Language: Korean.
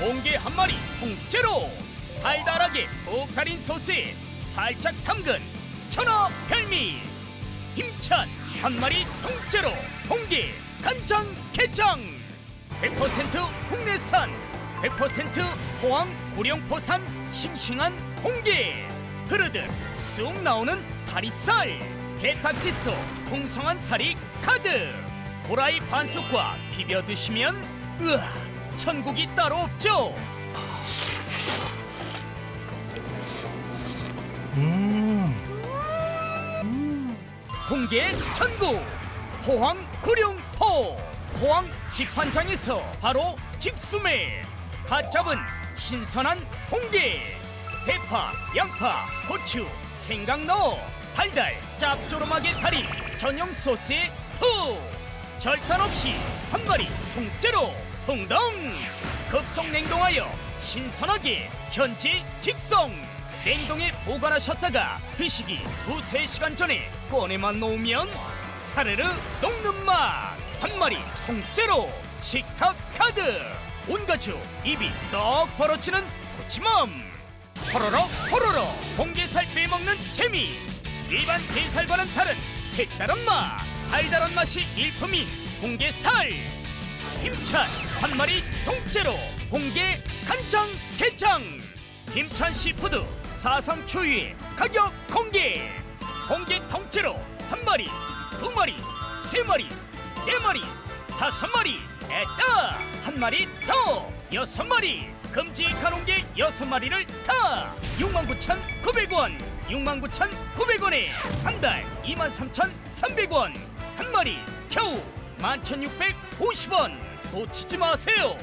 홍게 한 마리 통째로 달달하게 푹 달인 소스에 살짝 담근 천하 별미. 힘찬 한 마리 통째로 홍게 간장 게장. 100% 국내산 100% 포항 구룡포산 싱싱한 홍게 흐르듯 쑥 나오는 다리살 게딱지 속 풍성한 살이 가득. 보라이 반숙과 비벼 드시면 으아 천국이 따로 없죠. 홍게 천국 포항 구룡포 포항 직판장에서 바로 직수매. 갓 잡은 신선한 홍게 대파 양파 고추 생강 넣어 달달 짭조름하게 달인 전용 소스에 푹 절단 없이 한 마리 통째로 통덩 급속 냉동하여 신선하게 현지 직송! 냉동에 보관하셨다가 드시기 두세 시간 전에 꺼내만 놓으면 사르르 녹는 맛! 한 마리 통째로 식탁 가득 온 가족 입이 떡 벌어지는 푸짐함 호로록 호로록! 홍게살 빼먹는 재미! 일반 게살과는 다른 색다른 맛 달달한 맛이 일품인 홍게살. 힘찬 한 마리 통째로 홍게 간장 게장. 힘찬 시푸드 사상 초유의 가격 공개 홍게 통째로 한 마리 두 마리 세 마리 네 마리 다섯 마리 에따 한 마리 더 여섯 마리. 금지한 홍게 여섯 마리를 다 69,900원 69,900원에 한 달 23,300원 한 마리 겨우 11,650원. 놓치지 마세요